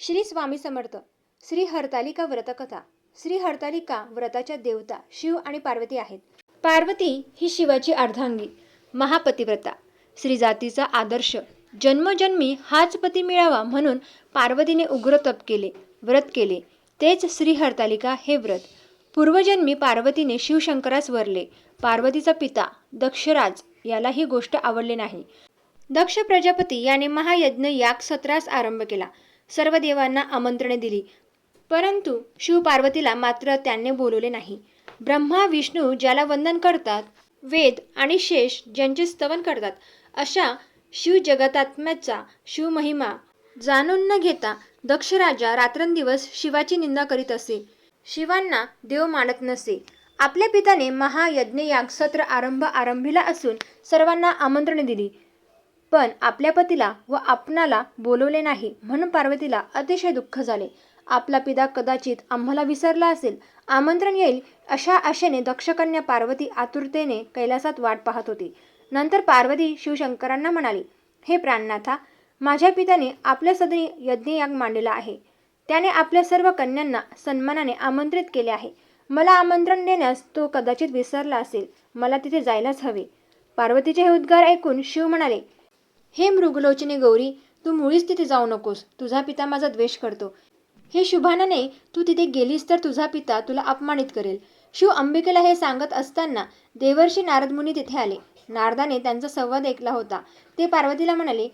श्री स्वामी समर्थ श्री हरतालिका व्रतकथा श्री हरतालिका व्रताच्या देवता शिव आणि पार्वती आहेत. पार्वती ही शिवाची अर्धांगी महापतिव्रता श्री जातीचा आदर्श जन्मजन्मी हाच पती मिळावा म्हणून पार्वतीने उग्र तप केले व्रत केले. तेच श्री हरतालिका हे व्रत. पूर्वजन्मी पार्वतीने शिवशंकरास वरले. पार्वतीचा पिता दक्षराज याला ही गोष्ट आवडली नाही. दक्ष प्रजापती याने महायज्ञ याग सत्रास आरंभ केला. सर्व देवांना आमंत्रणे दिली. परंतु शिव पार्वतीला मात्र त्यांनी बोलवले नाही. ब्रह्मा विष्णू ज्याला वंदन करतात वेद आणि शेष ज्यांचे स्तवन करतात अशा शिव जगतात्म्याचा शिवमहिमा जाणून न घेता दक्ष राजा रात्रंदिवस शिवाची निंदा करीत असे. शिवांना देव मानत नसे. आपल्या पिताने महायज्ञ याग सत्र आरंभ आरंभीला असून सर्वांना आमंत्रणे दिली. पण आपल्या पतीला व आपणाला बोलवले नाही म्हणून पार्वतीला अतिशय दुःख झाले. आपला पिता कदाचित आम्हाला विसरला असेल. आमंत्रण येईल अशा आशेने दक्षकन्या पार्वती आतुरतेने कैलासात वाट पाहत होती. नंतर पार्वती शिवशंकरांना म्हणाली हे प्राणनाथा माझ्या पित्याने आपल्या सदनी यज्ञयाग मांडलेला आहे. त्याने आपल्या सर्व कन्यांना सन्मानाने आमंत्रित केले आहे. मला आमंत्रण देण्यास तो कदाचित विसरला असेल. मला तिथे जायलाच हवे. पार्वतीचे हे उद्गार ऐकून शिव म्हणाले हे मृगलोचने गौरी तू मुळीच तिथे जाऊ नकोस. तुझा पिता माझा द्वेष करतो. हे शुभानाने तू तिथे गेलीस तर तुझा पिता तुला अपमानित करेल. शिव अंबिकेला हे सांगत असताना देवर्षी नारद मुनी तिथे आले. नारदाने त्यांचा संवाद ऐकला होता. ते पार्वतीला म्हणाले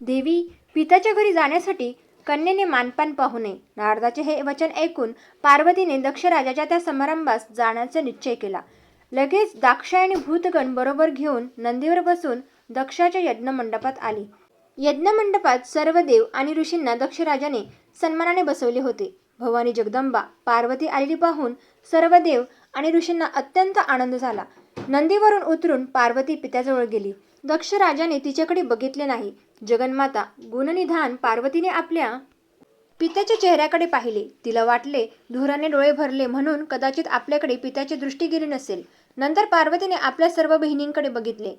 देवी पिताच्या घरी जाण्यासाठी कन्येने मानपान पाहू नये. नारदाचे हे वचन ऐकून पार्वतीने दक्षराजाच्या त्या समारंभास जाण्याचा निश्चय केला. लगेच दाक्षायणी भूतगण बरोबर घेऊन नंदीवर बसून दक्षाच्या यज्ञमंडपात आली. यज्ञमंडपात सर्व देव आणि ऋषींना दक्षराजाने सन्मानाने बसवले होते. भवानी जगदंबा पार्वती आलेली पाहून सर्व देव आणि ऋषींना अत्यंत आनंद झाला. नंदीवरून उतरून पार्वती पित्याजवळ गेली. दक्ष राजाने तिच्याकडे बघितले नाही. जगन्माता गुणनिधान पार्वतीने आपल्या पित्याच्या चेहऱ्याकडे पाहिले. तिला वाटले धुराने डोळे भरले म्हणून कदाचित आपल्याकडे पित्याची दृष्टी गेली नसेल. नंतर पार्वतीने आपल्या सर्व बहिणींकडे बघितले.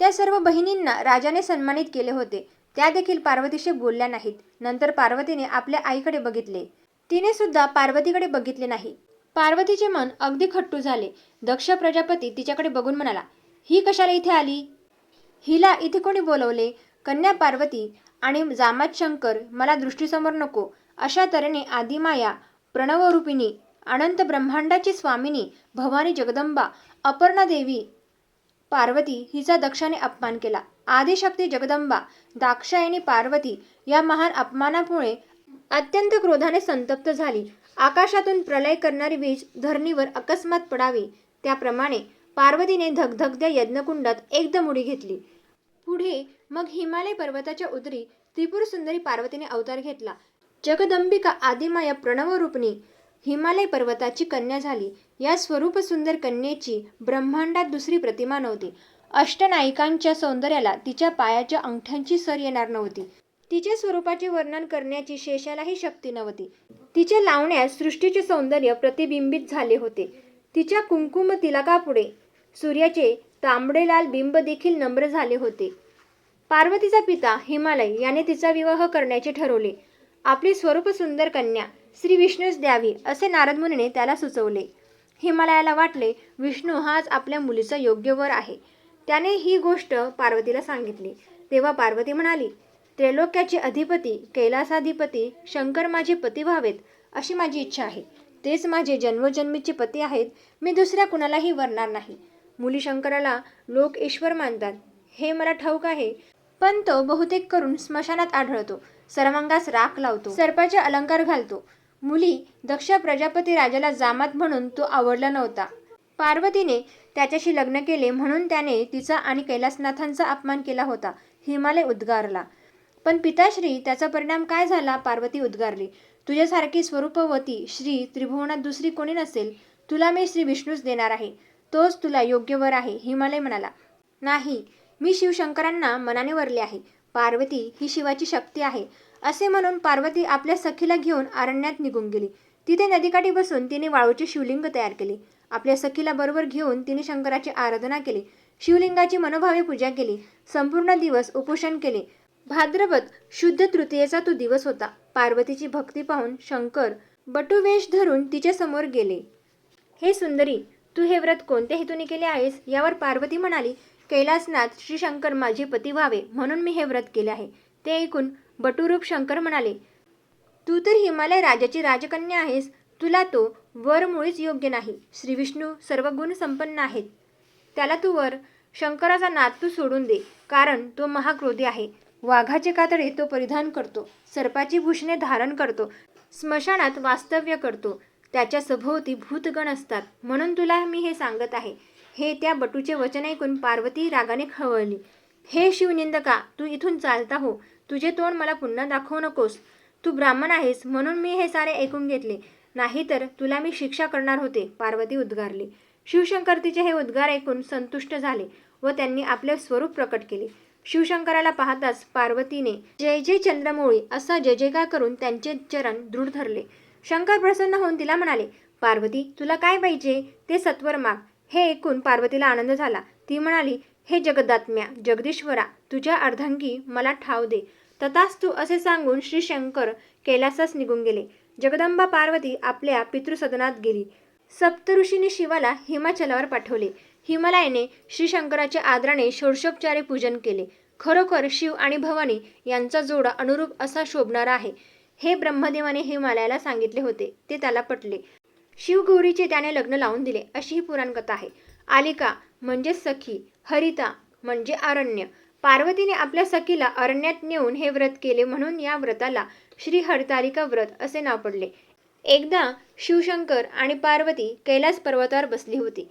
त्या सर्व बहिणींना राजाने सन्मानित केले होते. त्या देखील पार्वतीशी बोलल्या नाहीत. नंतर पार्वतीने आपल्या आईकडे बघितले. तिने सुद्धा पार्वतीकडे बघितले नाही. पार्वतीचे मन अगदी खट्टू झाले. दक्ष प्रजापती तिच्याकडे बघून म्हणाला ही कशाला इथे आली? हिला इथे कोणी बोलवले? कन्या पार्वती आणि जामात शंकर मला दृष्टीसमोर नको. अशा तऱ्हेने आदिमाया प्रणवरूपिणी अनंत ब्रह्मांडाची स्वामिनी भवानी जगदंबा अपर्णा देवी पार्वती हिचा दक्षाने अपमान केला. आदिशक्ती जगदंबा दाक्षायणी पार्वती या महान अपमानामुळे अत्यंत क्रोधाने संतप्त झाली. आकाशातून प्रलय करणारी वीज धरणीवर अकस्मात पडावी त्याप्रमाणे पार्वतीने धगधगद्या यज्ञकुंडात एकदम उडी घेतली. पुढे मग हिमालय पर्वताच्या उदरी त्रिपुर सुंदरी पार्वतीने अवतार घेतला. जगदंबिका आदिमाया प्रणवरूपणी हिमालय पर्वताची कन्या झाली. या स्वरूप सुंदर कन्येची ब्रह्मांडात दुसरी प्रतिमा नव्हती. अष्टनायिकांच्या सौंदर्याला तिच्या पायाच्या अंगठ्यांची सर येणार नव्हती. तिच्या स्वरूपाचे वर्णन करण्याची शेषालाही शक्ती नव्हती. तिच्या लावण्यास सृष्टीचे सौंदर्य प्रतिबिंबित झाले होते. तिच्या कुंकुम तिलकापुढे सूर्याचे तांबडे लाल बिंब देखील नम्र झाले होते. पार्वतीचा पिता हिमालय याने तिचा विवाह करण्याचे ठरवले. आपली स्वरूप सुंदर कन्या श्री विष्णूच द्यावी असे नारद मुनीने त्याला सुचवले. हिमालयाला वाटले विष्णू हाच आपल्या मुलीचा योग्य वर आहे. त्याने ही गोष्ट पार्वतीला सांगितली. तेव्हा पार्वती म्हणाली त्रैलोक्याचे अधिपती कैलासाधिपती शंकर माझे पती व्हावेत अशी माझी इच्छा आहे. तेच माझे जन्मजन्मीचे पती आहेत मी दुसऱ्या कुणालाही वरणार नाही. मुली शंकराला लोक ईश्वर मानतात. हे मला ठाऊक आहे पण तो बहुतेक करून स्मशानात आढळतो. सर्वांगास राख लावतो. सर्पाचे अलंकार घालतो. मुली दक्ष प्रजापती राजाला जामात म्हणून तो आवडला नव्हता. पार्वतीने त्याच्याशी लग्न केले म्हणून त्याने तिचा आणि कैलासनाथांचा अपमान केला होता. हिमालय उद्गारला. पण पिताश्री त्याचा परिणाम काय झाला? पार्वती उद्गारली. तुझ्यासारखी स्वरूपवती श्री त्रिभुवनात दुसरी कोणी नसेल. तुला मी श्री विष्णूच देणार आहे. तोच तुला योग्य वर आहे हिमालय म्हणाला. नाही मी शिवशंकरांना मनाने वरले आहे. पार्वती ही शिवाची शक्ती आहे. असे म्हणून पार्वती आपल्या सखीला घेऊन अरण्यात निघून गेली. तिथे नदीकाठी बसून तिने वाळूचे शिवलिंग तयार केले. आपल्या सखीला बरोबर घेऊन तिने शंकराची आराधना केली. शिवलिंगाची मनोभावे पूजा केली. संपूर्ण दिवस उपोषण केले. भाद्रपद शुद्ध तृतीयेचा तो दिवस होता. पार्वतीची भक्ती पाहून शंकर बटुवेश धरून तिच्या समोर गेले. हे सुंदरी तू हे व्रत कोणत्या हेतूने केले आहेस यावर पार्वती म्हणाली कैलासनाथ श्री शंकर माझे पती व्हावे म्हणून मी हे व्रत केले आहे ते ऐकून बटुरूप शंकर म्हणाले तू तर हिमालय राजाची राजकन्या आहेस. तुला तो वर मुळीच योग्य नाही. श्रीविष्णू सर्व गुण संपन्न आहेत. त्याला तू वर शंकराचा नाद तू सोडून दे कारण तो महाक्रोधी आहे. वाघाचे कातडे तो परिधान करतो. सर्पाची भूषणे धारण करतो. स्मशानात वास्तव्य करतो. त्याच्या सभोवती भूतगण असतात. म्हणून तुला मी हे सांगत आहे. हे त्या बटूचे वचन ऐकून पार्वती रागाने खवळली. हे शिवनिंदका तू इथून चालता हो. तुझे तोंड मला पुन्हा दाखवू नकोस. तू ब्राह्मण आहेस म्हणून मी हे सारे ऐकून घेतले. नाहीतर तुला मी शिक्षा करणार होते पार्वती उद्गारली. शिवशंकर तिचे हे उद्गार ऐकून संतुष्ट झाले व त्यांनी आपले स्वरूप प्रकट केले. शिवशंकराला पाहताच पार्वतीने जय जय चंद्रमोळी असा जय जयकार करून त्यांचे चरण दृढ धरले. शंकर प्रसन्न होऊन तिला म्हणाले पार्वती तुला काय पाहिजे? ते सत्वर माग. हे ऐकून पार्वतीला आनंद झाला. ती म्हणाली हे जगदात्म्या जगदीश्वरा तुझ्या अर्धांगी मला ठाव दे. तथास्तु असे सांगून श्री शंकर कैलासास निघून गेले. जगदंबा पार्वती आपल्या पितृसदनात गेली. सप्तऋषीने शिवाला हिमाचलावर पाठवले. हिमालयाने श्रीशंकराच्या आदराने षोडशोपचारे पूजन केले. खरोखर शिव आणि भवानी यांचा जोडा अनुरूप असा शोभणारा आहे. हे ब्रह्मदेवाने हिमालयाला सांगितले होते. ते त्याला पटले. शिवगौरीचे त्याने लग्न लावून दिले. अशी ही पुराणकथा आहे. आलिका म्हणजे सखी हरिता म्हणजे अरण्य पार्वतीने आपल्या सखीला अरण्यात नेऊन हे व्रत केले म्हणून या व्रताला श्री हरतालिका व्रत असे नाव पडले. एकदा शिवशंकर आणि पार्वती कैलास पर्वतावर बसली होती.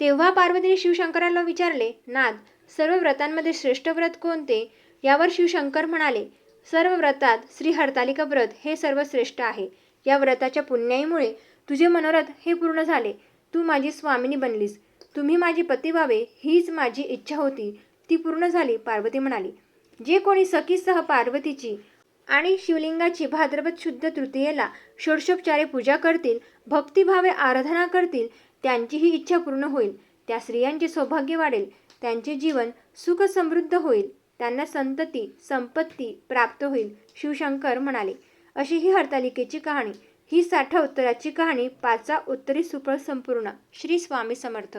तेव्हा पार्वतीने शिवशंकराला विचारले नाद सर्व व्रतांमध्ये श्रेष्ठ व्रत कोणते? यावर शिवशंकर म्हणाले सर्व व्रतात श्री हरतालिका व्रत हे सर्वश्रेष्ठ आहे. या व्रताच्या पुण्याईमुळे तुझे मनोरथ हे पूर्ण झाले. तू माझी स्वामिनी बनलीस. तुम्ही माझी पती व्हावे हीच माझी इच्छा होती. ती पूर्ण झाली पार्वती म्हणाली. जे कोणी सखीसह पार्वतीची आणि शिवलिंगाची भाद्रपद शुद्ध तृतीयेला षोडशोपचारे पूजा करतील भक्तिभावे आराधना करतील त्यांची ही इच्छा पूर्ण होईल. त्या स्त्रियांचे सौभाग्य वाढेल. त्यांचे जीवन सुख समृद्ध होईल. त्यांना संतती संपत्ती प्राप्त होईल शिवशंकर म्हणाले. अशी ही हरतालिकेची कहाणी. ही साठा उत्तराची कहाणी पाचा उत्तरी सुफळ संपूर्ण. श्री स्वामी समर्थ.